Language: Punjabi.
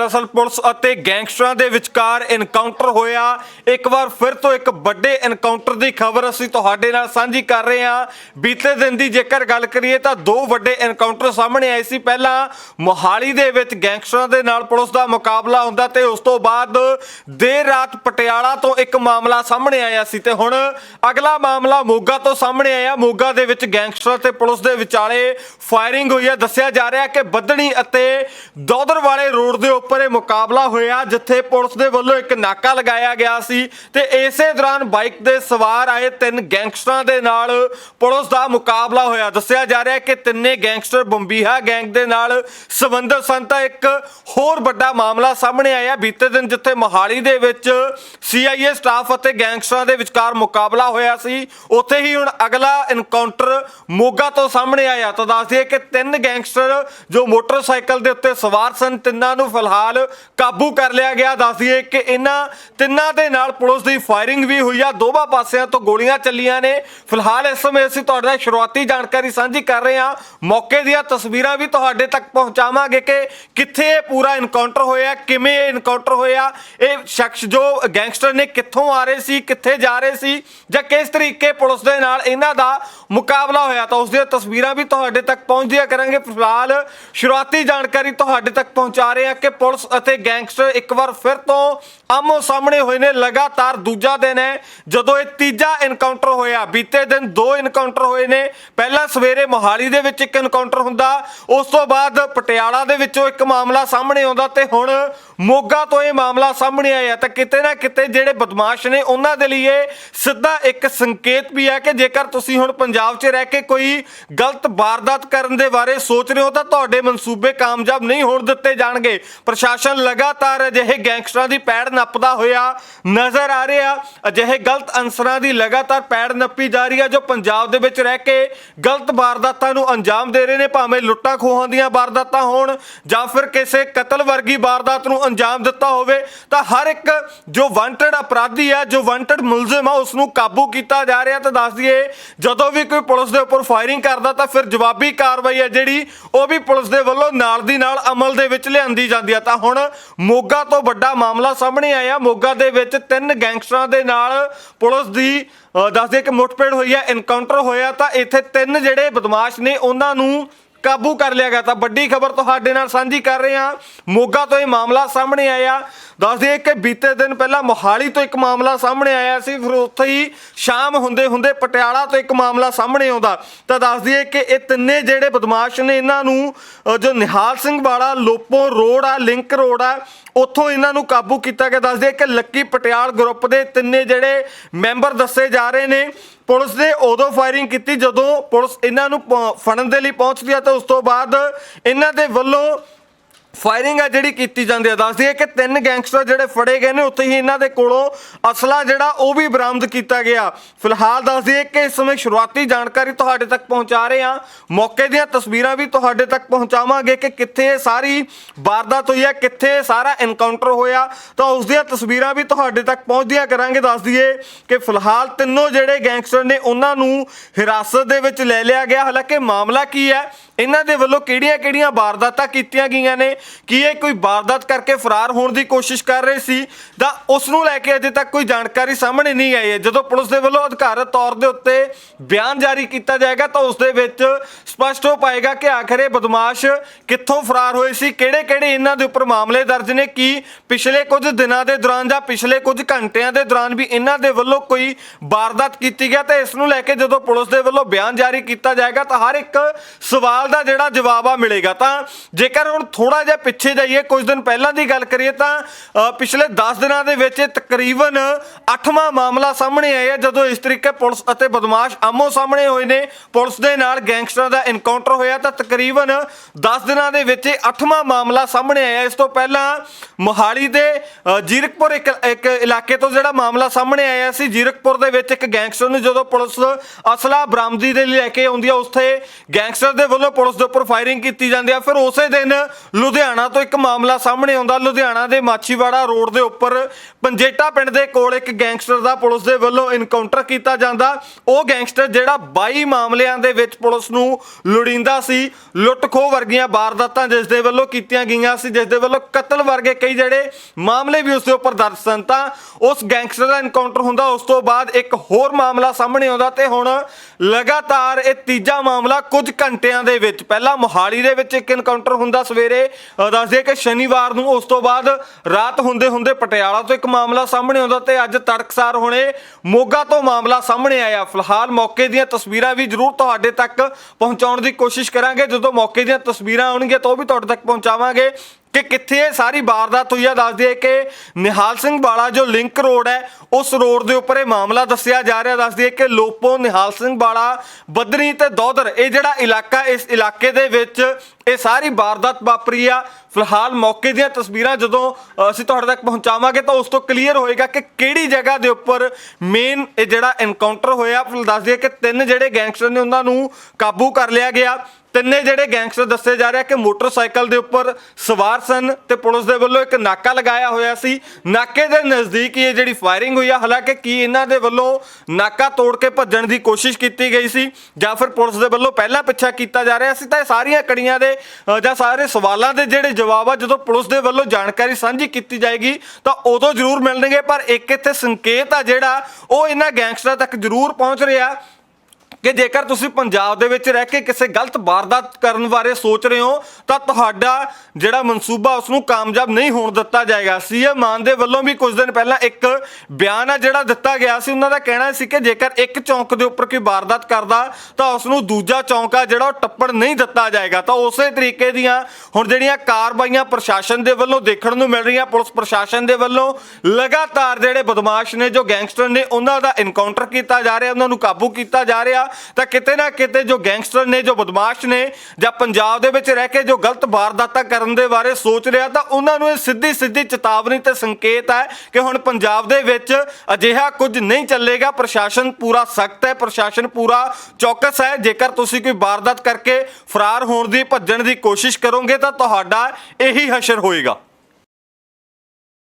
ਦਰਅਸਲ ਪੁਲਿਸ ਅਤੇ ਗੈਂਗਸਟਰਾਂ ਦੇ ਵਿਚਕਾਰ ਇਨਕਾਊਂਟਰ ਹੋਇਆ। ਇੱਕ ਵਾਰ ਫਿਰ ਤੋਂ ਇੱਕ ਵੱਡੇ ਇਨਕਾਊਂਟਰ ਦੀ ਖਬਰ ਅਸੀਂ ਤੁਹਾਡੇ ਨਾਲ ਸਾਂਝੀ ਕਰ ਰਹੇ ਹਾਂ। ਬੀਤੇ ਦਿਨ ਦੀ ਜੇਕਰ ਗੱਲ ਕਰੀਏ ਤਾਂ ਦੋ ਵੱਡੇ ਐਨਕਾਊਂਟਰ ਸਾਹਮਣੇ ਆਏ ਸੀ। ਪਹਿਲਾਂ ਮੋਹਾਲੀ ਦੇ ਵਿੱਚ ਗੈਂਗਸਟਰਾਂ ਦੇ ਨਾਲ ਪੁਲਿਸ ਦਾ ਮੁਕਾਬਲਾ ਹੁੰਦਾ ਤੇ ਉਸ ਤੋਂ ਬਾਅਦ ਦੇਰ ਰਾਤ ਪਟਿਆਲਾ ਤੋਂ ਇੱਕ ਮਾਮਲਾ ਸਾਹਮਣੇ ਆਇਆ ਸੀ ਤੇ ਹੁਣ ਅਗਲਾ ਮਾਮਲਾ ਮੋਗਾ ਤੋਂ ਸਾਹਮਣੇ ਆਇਆ। ਮੋਗਾ ਦੇ ਵਿੱਚ ਗੈਂਗਸਟਰ ਤੇ ਪੁਲਿਸ ਦੇ ਵਿਚਾਲੇ ਫਾਇਰਿੰਗ ਹੋਈ ਹੈ। ਦੱਸਿਆ ਜਾ ਰਿਹਾ ਕਿ ਬੱਦਣੀ ਅਤੇ ਦੌਦਰ ਵਾਲੇ ਰੋਡ ਦੇ ਉੱਪਰ ਇਹ ਮੁਕਾਬਲਾ ਹੋਇਆ ਜਿੱਥੇ ਪੁਲਿਸ ਦੇ ਵੱਲੋਂ ਇੱਕ ਨਾਕਾ ਲਗਾਇਆ ਗਿਆ ਸੀ ਤੇ ਇਸੇ ਦੌਰਾਨ ਬਾਈਕ ਦੇ ਸਵਾਰ ਆਏ ਤਿੰਨ ਗੈਂਗਸਟਰਾਂ ਦੇ ਨਾਲ ਪੁਲਿਸ ਦਾ ਮੁਕਾਬਲਾ ਹੋਇਆ। ਦੱਸਿਆ ਜਾ ਰਿਹਾ ਕਿ ਤਿੰਨੇ ਗੈਂਗਸਟਰ ਬੰਬੀਹਾ ਗੈਂਗ ਦੇ ਨਾਲ ਸੰਬੰਧਿਤ ਸਨ। ਤਾਂ ਇੱਕ ਹੋਰ ਵੱਡਾ ਮਾਮਲਾ ਸਾਹਮਣੇ ਆਇਆ। ਬੀਤੇ ਦਿਨ ਜਿੱਥੇ ਮੋਹਾਲੀ ਦੇ ਵਿੱਚ ਸੀਆਈਏ ਸਟਾਫ ਅਤੇ ਗੈਂਗਸਟਰਾਂ ਦੇ ਵਿਚਕਾਰ ਮੁਕਾਬਲਾ ਹੋਇਆ ਸੀ, ਉੱਥੇ ਹੀ ਹੁਣ ਅਗਲਾ ਐਨਕਾਊਂਟਰ ਮੋਗਾ ਤੋਂ ਸਾਹਮਣੇ ਆਇਆ। ਤਾਂ ਦੱਸ ਦਈਏ ਕਿ ਤਿੰਨ ਗੈਂਗਸਟਰ ਜੋ ਮੋਟਰਸਾਈਕਲ ਦੇ ਉੱਤੇ ਸਵਾਰ ਸਨ, ਤਿੰਨਾਂ ਨੂੰ ਫਿਲਹਾਲ ਕਾਬੂ ਕਰ ਲਿਆ ਗਿਆ। ਦੱਸ ਦਈਏ ਕਿ ਇਹਨਾਂ ਤਿੰਨਾਂ ਦੇ ਨਾਲ ਪੁਲਿਸ ਦੀ ਫਾਇਰਿੰਗ ਵੀ ਹੋਈ ਆ। ਦੋਵਾਂ ਪਾਸਿਆਂ ਤੋਂ ਗੋਲੀਆਂ ਚੱਲੀਆਂ ਨੇ। ਫਿਲਹਾਲ ਇਸ ਸਮੇਂ ਅਸੀਂ ਤੁਹਾਡੇ ਨਾਲ ਸ਼ੁਰੂਆਤੀ ਜਾਣਕਾਰੀ ਸਾਂਝੀ ਕਰ ਰਹੇ ਹਾਂ। ਮੌਕੇ ਦੀਆਂ ਤਸਵੀਰਾਂ ਵੀ ਤੁਹਾਡੇ ਤੱਕ ਪਹੁੰਚਾਵਾਂਗੇ ਕਿ ਕਿੱਥੇ ਇਹ ਪੂਰਾ ਇਨਕਾਊਂਟਰ ਹੋਇਆ, ਕਿਵੇਂ ਇਹ ਇਨਕਾਊਂਟਰ ਹੋਇਆ, ਇਹ ਸ਼ਖਸ ਜੋ ਗੈਂਗਸਟਰ ਨੇ ਕਿੱਥੋਂ ਆ ਰਹੇ ਸੀ, ਕਿੱਥੇ ਜਾ ਰਹੇ ਸੀ ਜਾਂ ਕਿਸ ਤਰੀਕੇ ਪੁਲਿਸ ਦੇ ਨਾਲ ਇਹਨਾਂ ਦਾ ਮੁਕਾਬਲਾ ਹੋਇਆ ਤਾਂ ਉਸ ਦੀਆਂ ਤਸਵੀਰਾਂ ਵੀ ਤੁਹਾਡੇ ਤੱਕ ਪਹੁੰਚਦੀਆਂ ਕਰਾਂਗੇ। ਫਿਲਹਾਲ ਸ਼ੁਰੂਆਤੀ ਜਾਣਕਾਰੀ ਤੁਹਾਡੇ ਤੱਕ ਪਹੁੰਚਾ ਰਹੇ ਹਾਂ ਕਿ ਪੁਲਿਸ ਅਤੇ ਗੈਂਗਸਟਰ ਇੱਕ ਵਾਰ ਫਿਰ ਤੋਂ ਆਮੋ ਸਾਹਮਣੇ ਹੋਏ ਨੇ, ਲਗਾਤਾਰ ਦੂਜਾ ਦਿਨ ਹੈ। ਜਦੋਂ ਇਹ ਤੀਜਾ ਇਨਕਾਊਂਟਰ ਹੋਇਆ, ਬੀਤੇ ਦਿਨ ਦੋ ਇਨਕਾਊਂਟਰ ਹੋਏ ਨੇ। ਪਹਿਲਾਂ ਸਵੇਰੇ ਮੋਹਾਲੀ ਦੇ ਵਿੱਚ ਇੱਕ ਇਨਕਾਊਂਟਰ ਹੁੰਦਾ, ਉਸ ਤੋਂ ਬਾਅਦ ਪਟਿਆਲਾ ਦੇ ਵਿੱਚੋਂ ਇੱਕ ਮਾਮਲਾ ਸਾਹਮਣੇ ਆਉਂਦਾ ਤੇ ਹੁਣ ਮੋਗਾ ਤੋਂ ਇਹ ਮਾਮਲਾ ਸਾਹਮਣੇ ਆਇਆ ਤਾਂ ਕਿਤੇ ਨਾ ਕਿਤੇ ਜਿਹੜੇ ਬਦਮਾਸ਼ ਨੇ, ਉਹਨਾਂ ਦੇ ਲਈ ਇਹ ਸਿੱਧਾ ਇੱਕ ਸੰਕੇਤ ਵੀ ਹੈ ਕਿ ਜੇਕਰ ਤੁਸੀਂ ਹੁਣ ਪੰਜਾਬ 'ਚ ਰਹਿ ਕੇ ਕੋਈ ਗਲਤ ਵਾਰਦਾਤ ਕਰਨ ਦੇ ਬਾਰੇ ਸੋਚ ਰਹੇ ਹੋ ਤਾਂ ਤੁਹਾਡੇ ਮਨਸੂਬੇ ਕਾਮਯਾਬ ਨਹੀਂ ਹੋਣ ਦਿੱਤੇ ਜਾਣਗੇ। ਪ੍ਰਸ਼ਾਸਨ ਲਗਾਤਾਰ ਅਜਿਹੇ ਗੈਂਗਸਟਰਾਂ ਦੀ ਪੈੜ ਨੱਪਦਾ ਹੋਇਆ ਨਜ਼ਰ ਆ ਰਿਹਾ। ਅਜਿਹੇ ਗਲਤ ਅਨਸਰਾਂ ਦੀ ਲਗਾਤਾਰ ਪੈੜ ਨੱਪੀ ਜਾ ਰਹੀ ਹੈ ਜੋ ਪੰਜਾਬ ਦੇ ਵਿੱਚ ਰਹਿ ਕੇ ਗਲਤ ਵਾਰਦਾਤਾਂ ਨੂੰ ਅੰਜਾਮ ਦੇ ਰਹੇ ਨੇ, ਭਾਵੇਂ ਲੁੱਟਾਂ ਖੋਹਾਂ ਦੀਆਂ ਵਾਰਦਾਤਾਂ ਹੋਣ ਜਾਂ ਫਿਰ ਕਿਸੇ ਕਤਲ ਵਰਗੀ ਵਾਰਦਾਤ ਨੂੰ ਅੰਜਾਮ ਦਿੱਤਾ ਹੋਵੇ, ਤਾਂ ਹਰ ਇੱਕ ਜੋ ਵਾਂਟਡ ਅਪਰਾਧੀ ਹੈ, ਜੋ ਵਾਂਟਡ ਮੁਲਜ਼ਮ ਆ ਉਸ ਨੂੰ ਕਾਬੂ ਕੀਤਾ ਜਾ ਰਿਹਾ। ਤਾਂ ਦੱਸ ਦਈਏ, ਜਦੋਂ ਵੀ ਕੋਈ ਪੁਲਿਸ ਦੇ ਉੱਪਰ ਫਾਇਰਿੰਗ ਕਰਦਾ ਤਾਂ ਫਿਰ ਜਵਾਬੀ ਕਾਰਵਾਈ ਹੈ ਜਿਹੜੀ ਉਹ ਵੀ ਪੁਲਿਸ ਦੇ ਵੱਲੋਂ ਨਾਲ ਦੀ ਨਾਲ ਅਮਲ ਦੇ ਵਿੱਚ ਲਿਆਂਦੀ ਜਾਂਦੀ ਆ। ਤਾਂ ਹੁਣ ਮੋਗਾ ਤੋਂ ਵੱਡਾ ਮਾਮਲਾ ਸਾਹਮਣੇ ਆਇਆ। ਮੋਗਾ ਦੇ ਵਿੱਚ ਤਿੰਨ ਗੈਂਗਸਟਰਾਂ ਦੇ ਨਾਲ ਪੁਲਿਸ ਦੀ ਅ, ਦੱਸਦੇ ਕਿ ਮੁੱਠਭੇੜ ਹੋਈ ਹੈ ਐਨਕਾਊਂਟਰ ਹੋਇਆ ਤਾਂ ਇੱਥੇ ਤਿੰਨ ਜਿਹੜੇ ਬਦਮਾਸ਼ ਨੇ ਉਹਨਾਂ ਨੂੰ ਕਾਬੂ ਕਰ ਲਿਆ ਗਿਆ। ਤਾਂ ਵੱਡੀ ਖਬਰ ਤੁਹਾਡੇ ਨਾਲ ਸਾਂਝੀ ਕਰ ਰਹੇ ਹਾਂ। ਮੋਗਾ ਤੋਂ ਇਹ ਮਾਮਲਾ ਸਾਹਮਣੇ ਆਇਆ। ਦੱਸ ਦਈਏ ਕਿ ਬੀਤੇ ਦਿਨ ਪਹਿਲਾਂ ਮੋਹਾਲੀ ਤੋਂ ਇੱਕ ਮਾਮਲਾ ਸਾਹਮਣੇ ਆਇਆ ਸੀ, ਫਿਰ ਉੱਥੇ ਹੀ ਸ਼ਾਮ ਹੁੰਦੇ ਹੁੰਦੇ ਪਟਿਆਲਾ ਤੋਂ ਇੱਕ ਮਾਮਲਾ ਸਾਹਮਣੇ ਆਉਂਦਾ। ਤਾਂ ਦੱਸ ਦਈਏ ਕਿ ਇਹ ਤਿੰਨੇ ਜਿਹੜੇ ਬਦਮਾਸ਼ ਨੇ, ਇਹਨਾਂ ਨੂੰ ਜੋ ਨਿਹਾਲ ਸਿੰਘ ਵਾਲਾ, ਲੋਪੋ ਰੋਡ ਆ, ਲਿੰਕ ਰੋਡ ਆ, ਉੱਥੋਂ ਇਹਨਾਂ ਨੂੰ ਕਾਬੂ ਕੀਤਾ ਗਿਆ। ਦੱਸ ਦਈਏ ਕਿ ਲੱਕੀ ਪਟਿਆਲ ਗਰੁੱਪ ਦੇ ਤਿੰਨੇ ਜਿਹੜੇ ਮੈਂਬਰ ਦੱਸੇ ਜਾ ਰਹੇ ਨੇ, ਪੁਲਿਸ ਨੇ ਉਦੋਂ ਫਾਇਰਿੰਗ ਕੀਤੀ ਜਦੋਂ ਪੁਲਿਸ ਇਹਨਾਂ ਨੂੰ ਪ- ਫੜਨ ਦੇ ਲਈ ਪਹੁੰਚਦੀ ਹੈ ਤਾਂ ਉਸ ਤੋਂ ਬਾਅਦ ਇਹਨਾਂ ਦੇ ਵੱਲੋਂ ਫਾਇਰਿੰਗ ਆ ਜਿਹੜੀ ਕੀਤੀ ਜਾਂਦੀ ਹੈ ਦੱਸਦੀ ਹੈ ਕਿ ਤਿੰਨ ਗੈਂਗਸਟਰ ਜਿਹੜੇ ਫੜੇ ਗਏ ਨੇ, ਉੱਥੇ ਹੀ ਇਹਨਾਂ ਦੇ ਕੋਲੋਂ ਅਸਲਾ ਜਿਹੜਾ ਉਹ ਵੀ ਬਰਾਮਦ ਕੀਤਾ ਗਿਆ। ਫਿਲਹਾਲ ਦੱਸਦੀ ਹੈ ਕਿ ਇਸ ਸਮੇਂ ਸ਼ੁਰੂਆਤੀ ਜਾਣਕਾਰੀ ਤੁਹਾਡੇ ਤੱਕ ਪਹੁੰਚਾ ਰਹੇ ਹਾਂ। ਮੌਕੇ ਦੀਆਂ ਤਸਵੀਰਾਂ ਵੀ ਤੁਹਾਡੇ ਤੱਕ ਪਹੁੰਚਾਵਾਂਗੇ ਕਿ ਕਿੱਥੇ ਇਹ ਸਾਰੀ ਵਾਰਦਾਤ ਹੋਈ ਹੈ ਕਿੱਥੇ ਸਾਰਾ ਐਨਕਾਊਂਟਰ ਹੋਇਆ। ਤਾਂ ਉਸ ਦੀਆਂ ਤਸਵੀਰਾਂ ਵੀ ਤੁਹਾਡੇ ਤੱਕ ਪਹੁੰਚਦੀਆਂ ਕਰਾਂਗੇ। ਦੱਸ ਦਈਏ ਕਿ ਫਿਲਹਾਲ ਤਿੰਨੋਂ ਜਿਹੜੇ ਗੈਂਗਸਟਰ ਨੇ, ਉਹਨਾਂ ਨੂੰ ਹਿਰਾਸਤ ਦੇ ਵਿੱਚ ਲੈ ਲਿਆ ਗਿਆ। ਹਾਲਾਂਕਿ ਮਾਮਲਾ ਕੀ ਹੈ? ਇਹਨਾਂ ਦੇ ਵੱਲੋਂ ਕਿਹੜੀਆਂ-ਕਿਹੜੀਆਂ ਵਾਰਦਾਤਾਂ ਕੀਤੀਆਂ ਗਈਆਂ ਨੇ? ਕੀ ਇਹ ਕੋਈ ਵਾਰਦਾਤ ਕਰਕੇ ਫਰਾਰ ਹੋਣ ਦੀ ਕੋਸ਼ਿਸ਼ ਕਰ ਰਹੇ ਸੀ? ਤਾਂ ਉਸ ਨੂੰ ਲੈ ਕੇ ਅਜੇ ਤੱਕ ਕੋਈ ਜਾਣਕਾਰੀ ਸਾਹਮਣੇ ਨਹੀਂ ਆਈ ਹੈ? ਜਦੋਂ ਪੁਲਿਸ ਦੇ ਵੱਲੋਂ ਅਧਿਕਾਰਤ ਤੌਰ ਦੇ ਉੱਤੇ ਬਿਆਨ ਜਾਰੀ ਕੀਤਾ ਜਾਏਗਾ, ਤਾਂ ਉਸ ਦੇ ਵਿੱਚ ਸਪਸ਼ਟ ਹੋ ਪਾਏਗਾ ਕਿ ਆਖਰ ਇਹ ਬਦਮਾਸ਼ ਕਿੱਥੋਂ ਫਰਾਰ ਹੋਏ ਸੀ? ਕਿਹੜੇ-ਕਿਹੜੇ ਇਹਨਾਂ ਦੇ ਉੱਪਰ ਮਾਮਲੇ ਦਰਜ ਨੇ? ਕੀ ਪਿਛਲੇ ਕੁਝ ਦਿਨਾਂ ਦੇ ਦੌਰਾਨ ਜਾਂ ਪਿਛਲੇ ਕੁਝ ਘੰਟਿਆਂ ਦੇ ਦੌਰਾਨ ਵੀ ਇਹਨਾਂ ਦੇ ਵੱਲੋਂ ਕੋਈ ਵਾਰਦਾਤ ਕੀਤੀ ਗਿਆ ਤਾਂ ਇਸ ਨੂੰ ਲੈ ਕੇ ਜਦੋਂ ਪੁਲਿਸ ਦੇ ਵੱਲੋਂ ਬਿਆਨ ਜਾਰੀ ਕੀਤਾ ਜਾਏਗਾ, ਤਾਂ ਹਰ ਇੱਕ ਸਵਾਲ ਦਾ ਜਿਹੜਾ ਜਵਾਬ ਆ ਮਿਲੇਗਾ। ਤਾਂ ਜੇਕਰ ਹੁਣ ਥੋੜਾ ਜਿਹਾ ਪਿੱਛੇ ਜਾਈਏ ਕੁਝ ਦਿਨ ਪਹਿਲਾਂ ਦੀ ਗੱਲ ਕਰੀਏ ਤਾਂ ਪਿਛਲੇ 10 ਦਿਨਾਂ ਦੇ ਵਿੱਚ ਤਕਰੀਬਨ 8ਵਾਂ ਮਾਮਲਾ ਸਾਹਮਣੇ ਆਇਆ ਜਦੋਂ ਇਸ ਤਰੀਕੇ ਪੁਲਿਸ ਅਤੇ ਬਦਮਾਸ਼ ਆਮੋ ਸਾਹਮਣੇ ਹੋਏ ਨੇ। ਪੁਲਿਸ ਦੇ ਨਾਲ ਗੈਂਗਸਟਰਾਂ ਦਾ ਐਨਕਾਊਂਟਰ ਹੋਇਆ ਤਾਂ ਤਕਰੀਬਨ 10 ਦਿਨਾਂ ਦੇ ਵਿੱਚ ਇਹ 8ਵਾਂ ਮਾਮਲਾ ਸਾਹਮਣੇ ਆਇਆ। ਇਸ ਤੋਂ ਪਹਿਲਾਂ ਮੋਹਾਲੀ ਦੇ ਅ, ਜੀਰਕਪੁਰ ਇੱਕ ਇੱਕ ਇਲਾਕੇ ਤੋਂ ਜਿਹੜਾ ਮਾਮਲਾ ਸਾਹਮਣੇ ਆਇਆ ਸੀ ਜੀਰਕਪੁਰ ਦੇ ਵਿੱਚ ਇੱਕ ਗੈਂਗਸਟਰ ਨੂੰ ਜਦੋਂ ਪੁਲਿਸ ਅਸਲਾ ਬਰਾਮਦੀ ਦੇ ਲਈ ਲੈ ਕੇ ਆਉਂਦੀ ਆ ਉੱਥੇ ਗੈਂਗਸਟਰ ਦੇ ਵੱਲੋਂ ਪੁਲਿਸ ਦੇ ਉੱਪਰ ਫਾਇਰਿੰਗ ਕੀਤੀ ਜਾਂਦੀ ਆ। ਫਿਰ ਉਸੇ ਦਿਨ ਲੁਧਿਆਣਾ ਤੋਂ ਇੱਕ ਮਾਮਲਾ ਸਾਹਮਣੇ ਆਉਂਦਾ। ਲੁਧਿਆਣਾ ਦੇ ਮਾਛੀਵਾੜਾ ਰੋਡ ਦੇ ਉੱਪਰ ਪੰਜੇਟਾ ਪਿੰਡ ਦੇ ਕੋਲ ਇੱਕ ਗੈਂਗਸਟਰ ਦਾ ਪੁਲਿਸ ਦੇ ਵੱਲੋਂ ਇਨਕਾਊਂਟਰ ਕੀਤਾ ਜਾਂਦਾ। ਉਹ ਗੈਂਗਸਟਰ ਜਿਹੜਾ 22 ਮਾਮਲਿਆਂ ਦੇ ਵਿੱਚ ਪੁਲਿਸ ਨੂੰ ਲੋੜੀਂਦਾ ਸੀ। ਲੁੱਟ ਖੋਹ ਵਰਗੀਆਂ ਵਾਰਦਾਤਾਂ ਜਿਸ ਦੇ ਵੱਲੋਂ ਕੀਤੀਆਂ ਗਈਆਂ ਸੀ, ਜਿਸ ਦੇ ਵੱਲੋਂ ਕਤਲ ਵਰਗੇ ਕਈ ਜਿਹੜੇ ਮਾਮਲੇ ਵੀ ਉਸ ਦੇ ਉੱਪਰ ਦਰਜ ਸਨ। ਤਾਂ ਉਸ ਗੈਂਗਸਟਰ ਦਾ ਇਨਕਾਊਂਟਰ ਹੁੰਦਾ, ਉਸ ਤੋਂ ਬਾਅਦ ਇੱਕ ਹੋਰ ਮਾਮਲਾ ਸਾਹਮਣੇ ਆਉਂਦਾ ਤੇ ਹੁਣ ਲਗਾਤਾਰ ਇਹ ਤੀਜਾ ਮਾਮਲਾ ਕੁਝ ਘੰਟਿਆਂ ਦੇ ਵਿੱਚ। ਪਹਿਲਾਂ ਮੋਹਾਲੀ ਦੇ ਵਿੱਚ ਇੱਕ ਇਨਕਾਊਂਟਰ ਹੁੰਦਾ ਸਵੇਰੇ ਦੱਸਦੇ ਕਿ ਸ਼ਨੀਵਾਰ ਨੂੰ ਉਸ ਤੋਂ ਬਾਅਦ ਰਾਤ ਹੁੰਦੇ ਹੁੰਦੇ ਪਟਿਆਲਾ ਤੋਂ ਇੱਕ ਮਾਮਲਾ ਸਾਹਮਣੇ ਆਉਂਦਾ ਤੇ ਅੱਜ ਤੜਕਸਾਰ ਹੁਣੇ ਮੋਗਾ ਤੋਂ ਮਾਮਲਾ ਸਾਹਮਣੇ ਆਇਆ। ਫਿਲਹਾਲ ਮੌਕੇ ਦੀਆਂ ਤਸਵੀਰਾਂ ਵੀ ਜ਼ਰੂਰ ਤੁਹਾਡੇ ਤੱਕ ਪਹੁੰਚਾਉਣ ਦੀ ਕੋਸ਼ਿਸ਼ ਕਰਾਂਗੇ। ਜਦੋਂ ਮੌਕੇ ਦੀਆਂ ਤਸਵੀਰਾਂ ਆਉਣਗੀਆਂ ਤਾਂ ਉਹ ਵੀ ਤੁਹਾਡੇ ਤੱਕ ਪਹੁੰਚਾਵਾਂਗੇ। ਕਿ ਕਿੱਥੇ ਇਹ ਸਾਰੀ ਵਾਰਦਾਤ ਹੋਈ ਆ? ਦੱਸਦੀ ਹੈ ਕਿ ਨਿਹਾਲ ਸਿੰਘ ਵਾਲਾ ਜੋ ਲਿੰਕ ਰੋਡ ਹੈ, ਉਸ ਰੋਡ ਦੇ ਉੱਪਰ ਇਹ ਮਾਮਲਾ ਦੱਸਿਆ ਜਾ ਰਿਹਾ। ਦੱਸਦੀ ਹੈ ਕਿ ਲੋਪੋ ਨਿਹਾਲ ਸਿੰਘ ਵਾਲਾ, ਬਦਰੀ ਤੇ ਦੌਦਰ ਇਹ ਜਿਹੜਾ ਇਲਾਕਾ, ਇਸ ਇਲਾਕੇ ਦੇ ਵਿੱਚ ਇਹ ਸਾਰੀ ਵਾਰਦਾਤ ਵਾਪਰੀ ਆ। ਫਿਲਹਾਲ ਮੌਕੇ ਦੀਆਂ ਤਸਵੀਰਾਂ ਜਦੋਂ ਅਸੀਂ ਤੁਹਾਡੇ ਤੱਕ ਪਹੁੰਚਾਵਾਂਗੇ ਤਾਂ ਉਸ ਤੋਂ ਕਲੀਅਰ ਹੋਏਗਾ ਕਿ ਕਿਹੜੀ ਜਗ੍ਹਾ ਦੇ ਉੱਪਰ ਮੇਨ ਇਹ ਜਿਹੜਾ ਐਨਕਾਊਂਟਰ ਹੋਇਆ। ਫਿਰ ਦੱਸਦੀ ਹੈ ਕਿ ਤਿੰਨ ਜਿਹੜੇ ਗੈਂਗਸਟਰ ਨੇ ਉਹਨਾਂ ਨੂੰ ਕਾਬੂ ਕਰ ਲਿਆ ਗਿਆ। ਤਿੰਨੇ ਜਿਹੜੇ ਗੈਂਗਸਟਰ ਦੱਸੇ ਜਾ ਰਿਹਾ ਕਿ ਮੋਟਰਸਾਈਕਲ ਦੇ ਉੱਪਰ ਸਵਾਰ ਸਨ ਤੇ ਪੁਲਿਸ ਦੇ ਵੱਲੋਂ ਇੱਕ ਨਾਕਾ ਲਗਾਇਆ ਹੋਇਆ ਸੀ। ਨਾਕੇ ਦੇ ਨਜ਼ਦੀਕ ਹੀ ਇਹ ਜਿਹੜੀ ਫਾਇਰਿੰਗ ਹੋਈ ਆ, ਹਾਲਾਂਕਿ ਕੀ ਇਹਨਾਂ ਦੇ ਵੱਲੋਂ ਨਾਕਾ ਤੋੜ ਕੇ ਭੱਜਣ ਦੀ ਕੋਸ਼ਿਸ਼ ਕੀਤੀ ਗਈ ਸੀ ਜਾਂ ਫਿਰ ਪੁਲਿਸ ਦੇ ਵੱਲੋਂ ਪਹਿਲਾਂ ਪਿੱਛਾ ਕੀਤਾ ਜਾ ਰਿਹਾ ਸੀ, ਤਾਂ ਇਹ ਸਾਰੀਆਂ ਕੜੀਆਂ ਦੇ ਜਾਂ ਸਾਰੇ ਸਵਾਲਾਂ ਦੇ ਜਿਹੜੇ ਜਵਾਬ ਆ, ਜਦੋਂ ਪੁਲਿਸ ਦੇ ਵੱਲੋਂ ਜਾਣਕਾਰੀ ਸਾਂਝੀ ਕੀਤੀ ਜਾਏਗੀ, ਤਾਂ ਉਦੋਂ ਜ਼ਰੂਰ ਮਿਲਣਗੇ, ਪਰ ਇੱਕ ਇੱਥੇ ਸੰਕੇਤ ਆ ਜਿਹੜਾ, ਉਹ ਇਹਨਾਂ ਗੈਂਗਸਟਰਾਂ ਤੱਕ ਜ਼ਰੂਰ ਪਹੁੰਚ ਰਿਹਾ। ਕਿ ਜੇਕਰ ਤੁਸੀਂ ਪੰਜਾਬ ਦੇ ਵਿੱਚ ਰਹਿ ਕੇ ਕਿਸੇ ਗਲਤ ਵਾਰਦਾਤ ਕਰਨ ਬਾਰੇ ਸੋਚ ਰਹੇ ਹੋ, ਤਾਂ ਤੁਹਾਡਾ ਜਿਹੜਾ ਮਨਸੂਬਾ ਉਸ ਨੂੰ ਕਾਮਯਾਬ ਨਹੀਂ ਹੋਣ ਦਿੱਤਾ ਜਾਏਗਾ। ਸੀਐਮ ਮਾਨ ਦੇ ਵੱਲੋਂ ਵੀ ਕੁਝ ਦਿਨ ਪਹਿਲਾਂ ਇੱਕ ਬਿਆਨ ਆ ਜਿਹੜਾ ਦਿੱਤਾ ਗਿਆ ਸੀ। ਉਹਨਾਂ ਦਾ ਕਹਿਣਾ ਸੀ ਕਿ ਜੇਕਰ ਇੱਕ ਚੌਂਕ ਦੇ ਉੱਪਰ ਕੋਈ ਵਾਰਦਾਤ ਕਰਦਾ, ਤਾਂ ਉਸ ਨੂੰ ਦੂਜਾ ਚੌਂਕ ਆ ਜਿਹੜਾ ਉਹ ਟੱਪਣ ਨਹੀਂ ਦਿੱਤਾ ਜਾਏਗਾ। ਤਾਂ ਉਸੇ ਤਰੀਕੇ ਦੀਆਂ ਹੁਣ ਜਿਹੜੀਆਂ ਕਾਰਵਾਈਆਂ ਪ੍ਰਸ਼ਾਸਨ ਦੇ ਵੱਲੋਂ ਦੇਖਣ ਨੂੰ ਮਿਲ ਰਹੀਆਂ, ਪੁਲਿਸ ਪ੍ਰਸ਼ਾਸਨ ਦੇ ਵੱਲੋਂ ਲਗਾਤਾਰ ਜਿਹੜੇ ਬਦਮਾਸ਼ ਨੇ, ਜੋ ਗੈਂਗਸਟਰ ਨੇ, ਉਹਨਾਂ ਦਾ ਇਨਕਾਊਂਟਰ ਕੀਤਾ ਜਾ ਰਿਹਾ, ਉਹਨਾਂ ਨੂੰ ਕਾਬੂ ਕੀਤਾ ਜਾ ਰਿਹਾ। ਤਾਂ ਕਿਤੇ ਨਾ ਕਿਤੇ ਜੋ ਗੈਂਗਸਟਰ ਨੇ, ਜੋ ਬਦਮਾਸ਼ ਨੇ ਜਾਂ ਪੰਜਾਬ ਦੇ ਵਿੱਚ ਰਹਿ ਕੇ ਜੋ ਗਲਤ ਵਾਰਦਾਤਾਂ ਕਰਨ ਦੇ ਬਾਰੇ ਸੋਚ ਰਿਹਾ, ਤਾਂ ਉਹਨਾਂ ਨੂੰ ਇਹ ਸਿੱਧੀ ਸਿੱਧੀ ਚੇਤਾਵਨੀ ਤੇ ਸੰਕੇਤ ਹੈ ਕਿ ਹੁਣ ਪੰਜਾਬ ਦੇ ਵਿੱਚ ਅਜਿਹਾ ਕੁਝ ਨਹੀਂ ਚੱਲੇਗਾ। ਪ੍ਰਸ਼ਾਸਨ ਪੂਰਾ ਸਖਤ ਹੈ, ਪ੍ਰਸ਼ਾਸਨ ਪੂਰਾ ਚੌਕਸ ਹੈ। ਜੇਕਰ ਤੁਸੀਂ ਕੋਈ ਵਾਰਦਾਤ ਕਰਕੇ ਫਰਾਰ ਹੋਣ ਦੀ, ਭੱਜਣ ਦੀ ਕੋਸ਼ਿਸ਼ ਕਰੋਗੇ, ਤਾਂ ਤੁਹਾਡਾ ਇਹੀ ਹਸ਼ਰ ਹੋਏਗਾ।